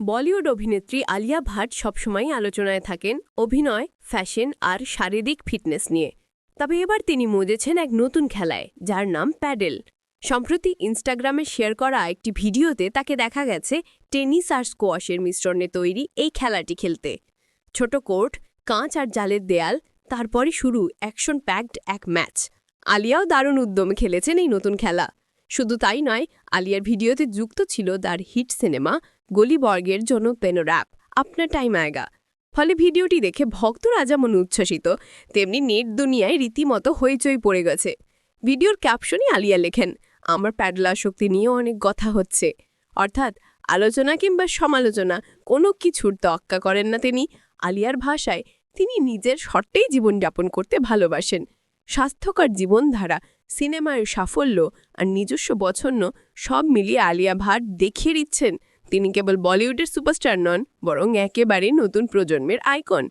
বলিউড অভিনেত্রী আলিয়া ভাট সবসময়ই আলোচনায় থাকেন অভিনয়, ফ্যাশন আর শারীরিক ফিটনেস নিয়ে। তবে এবার তিনি মজেছেন এক নতুন খেলায়, যার নাম প্যাডেল। সম্প্রতি ইনস্টাগ্রামে শেয়ার করা একটি ভিডিওতে তাকে দেখা গেছে টেনিস আর স্কোয়াশের মিশ্রণে তৈরি এই খেলাটি খেলতে। ছোট কোর্ট, কাঁচ আর জালের দেয়াল তারপরে শুরু অ্যাকশন প্যাকড এক ম্যাচ। আলিয়াও দারুণ উদ্যমে খেলেছেন এই নতুন খেলা। শুধু তাই নয়, আলিয়ার ভিডিওতে যুক্ত ছিল তার হিট সিনেমা গলিবর্গের জন্য র্যাপ আপনার টাইম আয়গা। ফলে ভিডিওটি দেখে ভক্তরা যেমন উচ্ছ্বসিত। তেমনি নেট দুনিয়ায় রীতিমতো হইচই পড়ে গেছে। ভিডিওর ক্যাপশনই আলিয়া লেখেন, আমার প্যাডলা শক্তি নিয়েও অনেক কথা হচ্ছে। অর্থাৎ আলোচনা কিংবা সমালোচনা কোনো কিছুর তক্কা করেন না তিনি। আলিয়ার ভাষায় তিনি নিজের শর্তেই জীবনযাপন করতে ভালোবাসেন। স্বাস্থ্যকর জীবনধারা, সিনেমার সাফল্য আর নিজস্ব বছন্ন সব মিলিয়ে আলিয়া ভাট দেখিয়ে দিচ্ছেন। তিনি কেবল বলিউডের সুপারস্টার নন বরং একেবারে নতুন প্রজন্মের আইকন।